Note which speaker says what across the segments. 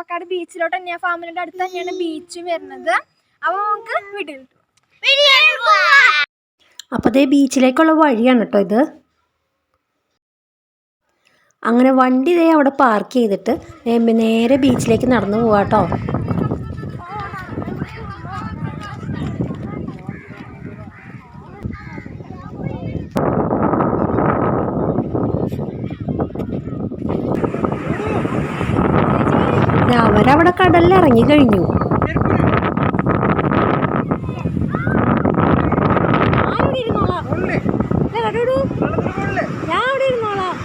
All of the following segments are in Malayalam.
Speaker 1: ചാവക്കാട് ബീച്ചിലോട്ട് തന്നെയാണ് ഫാമിലിന്റെ അടുത്ത് തന്നെയാണ് ബീച്ച് വരുന്നത്. അപ്പൊ നമുക്ക് വീട്ടിൽ
Speaker 2: അപ്പോൾ അതേ ബീച്ചിലേക്കുള്ള വഴിയാണ് കേട്ടോ ഇത്. അങ്ങനെ വണ്ടി ഇതേ അവിടെ പാർക്ക് ചെയ്തിട്ട് നേരെ ബീച്ചിലേക്ക് നടന്നു പോവാട്ടോ ദേ അവരവിടെ കടലിൽ ഇറങ്ങി കഴിഞ്ഞു ഞാൻ അവിടെ ഇരുന്നോളാം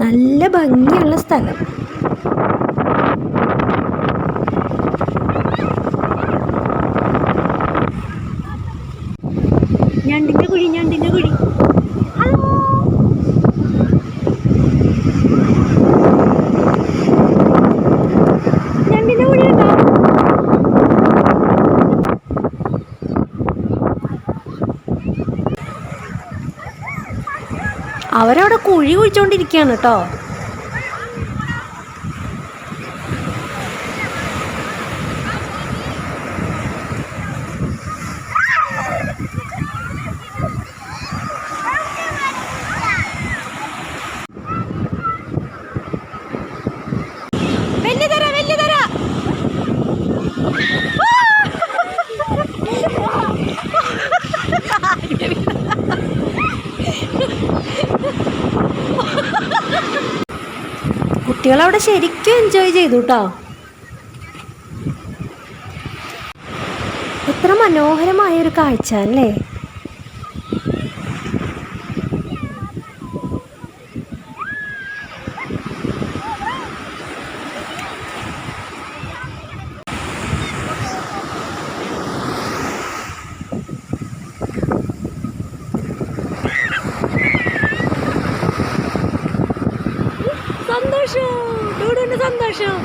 Speaker 2: നല്ല ഭംഗിയുള്ള സ്ഥലം ഞണ്ടിന്റെ കുഴി ഞണ്ടിന്റെ കുഴി ഞണ്ടിന്റെ കുഴി ഉണ്ടോ അവരവിടെ കുഴി കുഴിച്ചോണ്ടിരിക്കുകയാണ് കേട്ടോ
Speaker 1: വലിയ തര വലിയ തര
Speaker 2: കുട്ടികളവിടെ ശരിക്കും എൻജോയ് ചെയ്തു കേട്ടോ എത്ര മനോഹരമായ ഒരു കാഴ്ച അല്ലേ? സന്തോഷം. സന്തോഷം.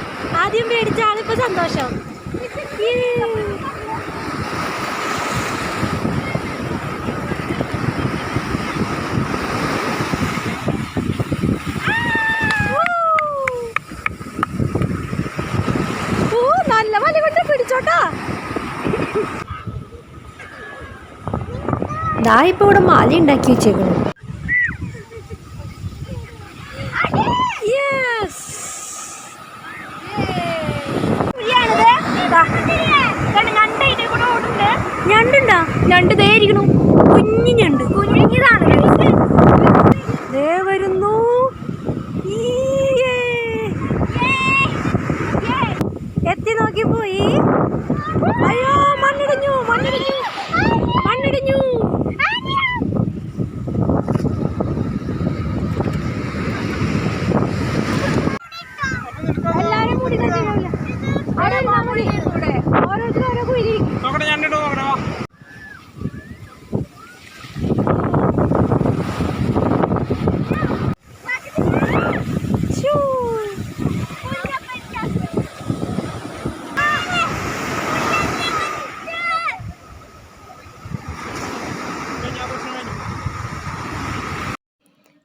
Speaker 2: ആദ്യം പേടിച്ച ആളിപ്പോ സന്തോഷം.
Speaker 1: നല്ല പിടിച്ചോട്ടാ.
Speaker 2: ദാ ഇവിടെ മാല ഉണ്ടാക്കി വെച്ചേക്കുന്നു
Speaker 1: യെസ് പുലിയാണിത് ദാ. കണ്ടോ, ഞണ്ട് ഇതിൽ കൂടെ ഓടുന്നുണ്ട്.
Speaker 2: ഞണ്ടുണ്ടോ? ഞണ്ട് ദേ ഇരിക്കണു. കുഞ്ഞു ഞണ്ട്.
Speaker 1: കുഞ്ഞിതാണ്?
Speaker 2: ദേ വരുന്നു. എത്തി നോക്കി പോയി. അയ്യോ മണ്ണിടിഞ്ഞു മണ്ണിടിഞ്ഞു മണ്ണിടിഞ്ഞു
Speaker 1: എല്ലാരും കൂടി തന്നെയാവില്ല. അവിടെ മതി. ഓരോരുത്തരും
Speaker 3: നോക്കട്ടെ ഞാൻ ഇട്ട് നോക്കണോ.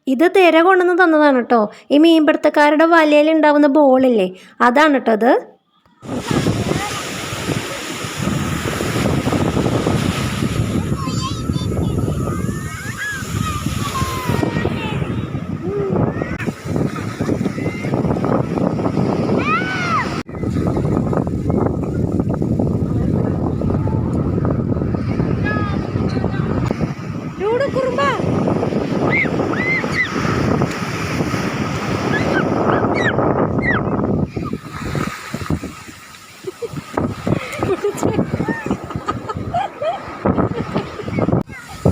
Speaker 2: ഇത് തിര കൊണ്ടുവന്ന് തന്നതാണ് കേട്ടോ ഈ മീൻപിടുത്തക്കാരുടെ വലയിൽ ഉണ്ടാവുന്ന ബോളില്ലേ അതാണ് കേട്ടോ അത്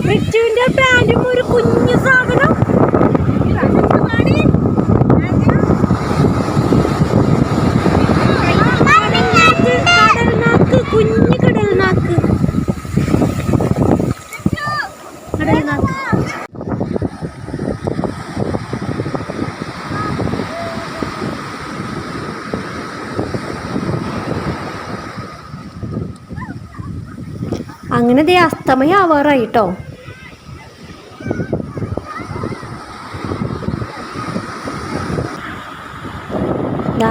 Speaker 2: മിറ്റുവിന്റെ പാന്റും ഒരു കുഞ്ഞു സാധനം അങ്ങനെ ദേ അസ്തമയം ആവാറായി കേട്ടോ ദാ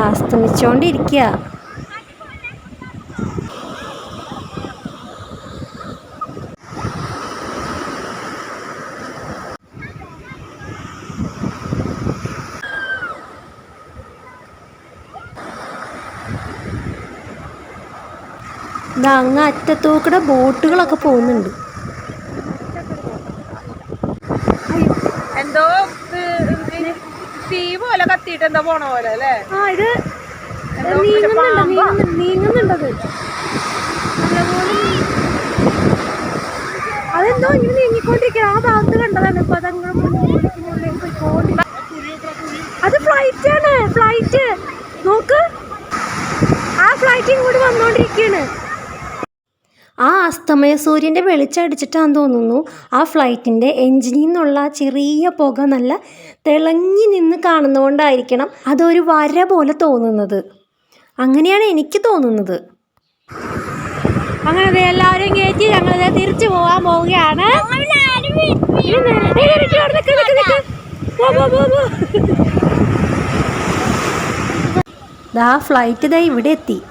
Speaker 2: ദാ അങ്ങ് അറ്റത്തൂക്കടെ ബോട്ടുകളൊക്കെ പോകുന്നുണ്ട്.
Speaker 3: എന്തോ ഇത് തീ പോലെ കത്തിയിട്ട് എന്തോ പോണ പോലെ അല്ലേ?
Speaker 2: ആ ഇത്
Speaker 3: പാമ്പാ?
Speaker 2: നീങ്ങുന്നുണ്ടത് അതെന്തോ ഇങ്ങനെ നീങ്ങിക്കൊണ്ടിരിക്കുക ആ ഭാഗത്ത് കണ്ടതാണ്. ഇപ്പൊ അതങ്ങനെ മുന്നിലേക്ക് മുന്നിലേക്ക് അത് ഫ്ലൈറ്റ് ആണ് ഫ്ലൈറ്റ് നോക്ക്. ആ ഫ്ലൈറ്റ് ഇങ്ങോട്ട് വന്നോണ്ടിരിക്കുകയാണ് ആ അസ്തമയ സൂര്യന്റെ വെളിച്ചം അടിച്ചിട്ടാന്ന് തോന്നുന്നു. ആ ഫ്ലൈറ്റിന്റെ എൻജിനിൽ നിന്നുള്ള ചെറിയ പുക നല്ല തിളങ്ങി നിന്ന് കാണുന്നതുകൊണ്ടായിരിക്കണം അതൊരു വര പോലെ തോന്നുന്നത്. അങ്ങനെയാണ് എനിക്ക് തോന്നുന്നത്. അങ്ങനെ എല്ലാവരും കയറ്റി ഞങ്ങൾ തിരിച്ചു പോകാൻ പോവുകയാണ്. ദാ ഫ്ലൈറ്റ് ദാ ഇവിടെ എത്തി.